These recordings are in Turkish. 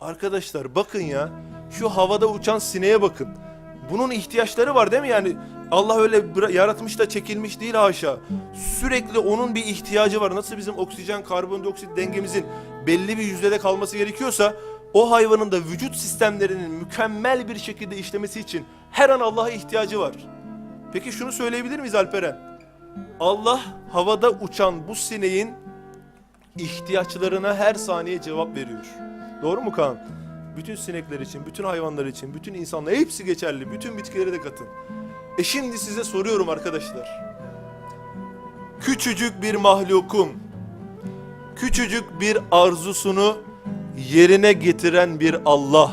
Arkadaşlar bakın ya şu havada uçan sineğe bakın. Bunun ihtiyaçları var değil mi yani? Allah öyle yaratmış da çekilmiş değil haşa. Sürekli onun bir ihtiyacı var. Nasıl bizim oksijen karbondioksit dengemizin belli bir yüzdede kalması gerekiyorsa o hayvanın da vücut sistemlerinin mükemmel bir şekilde işlemesi için her an Allah'a ihtiyacı var. Peki şunu söyleyebilir miyiz Alperen? Allah havada uçan bu sineğin ihtiyaçlarına her saniye cevap veriyor. Doğru mu Kaan? Bütün sinekler için, bütün hayvanlar için, bütün insanlar hepsi geçerli. Bütün bitkileri de katın. E şimdi size soruyorum arkadaşlar. Küçücük bir mahlukum, küçücük bir arzusunu yerine getiren bir Allah,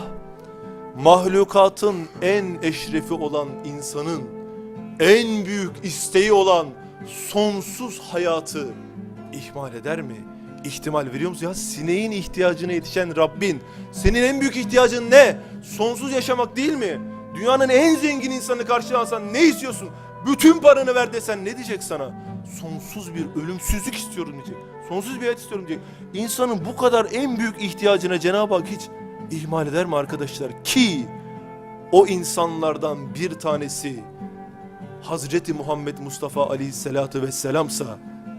mahlukatın en eşrefi olan insanın, en büyük isteği olan sonsuz hayatı ihmal eder mi? İhtimal veriyor musun? Ya sineğin ihtiyacına yetişen Rabbin. Senin en büyük ihtiyacın ne? Sonsuz yaşamak değil mi? Dünyanın en zengin insanı karşına alsan ne istiyorsun? Bütün paranı ver desen ne diyecek sana? Sonsuz bir ölümsüzlük istiyorum diyecek. Sonsuz bir hayat istiyorum diyecek. İnsanın bu kadar en büyük ihtiyacına Cenab-ı Hak hiç ihmal eder mi arkadaşlar? Ki o insanlardan bir tanesi Hazreti Muhammed Mustafa Aleyhisselatü Vesselam'sa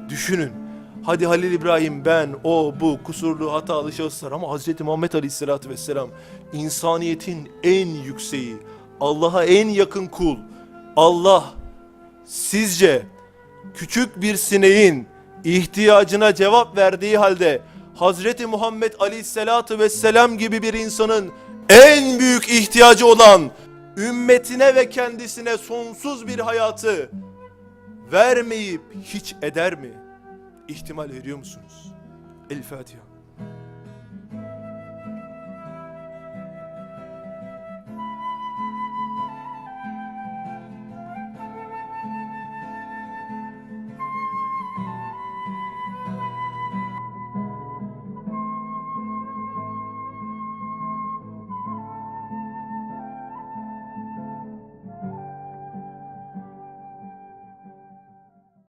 düşünün. Hadi Halil İbrahim ben o bu kusurlu hatalı şahıslar ama Hazreti Muhammed Aleyhisselatü Vesselam insaniyetin en yükseği, Allah'a en yakın kul. Allah sizce küçük bir sineğin ihtiyacına cevap verdiği halde Hazreti Muhammed Aleyhisselatü Vesselam gibi bir insanın en büyük ihtiyacı olan ümmetine ve kendisine sonsuz bir hayatı vermeyip hiç eder mi? İhtimal veriyor musunuz? El Fatiha.